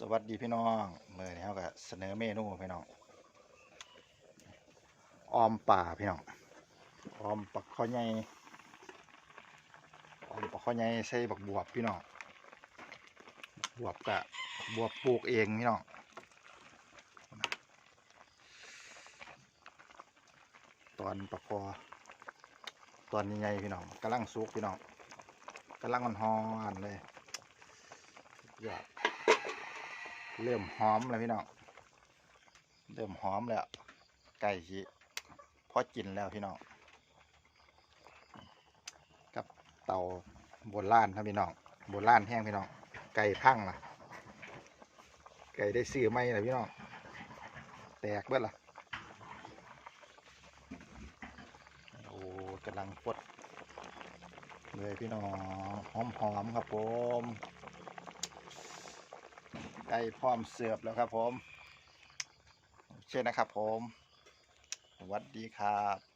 สวัสดีพี่น้องเมื่อนี้เขาก็เสนอเมนูพี่น้องออมป่าพี่น้องออมปักข้อใหญ่ออมปักข้อใหญ่ใส่บักบวบพี่น้องบวบกะบวบปลูกเองพี่น้องตอนปักคอตอนใหญ่พี่น้องกำลังสุกพี่น้องกำลังอ่อนๆเลยยอด เริ่มหอมแล้วพี่น้อง เริ่มหอมแล้ว ไก่ชีพอกินแล้วพี่น้อง กับเตาโบราณครับพี่น้องโบราณแห้งพี่น้อง ไก่พังล่ะ ไก่ได้ซื้อไหมล่ะพี่น้อง แตกเบิดล่ะ โอ้กำลังฟดเลยพี่น้องหอมๆครับผม ล้พร้อมเสิร์ฟแล้วครับผม เช่นนะครับผม สวัสดีครับ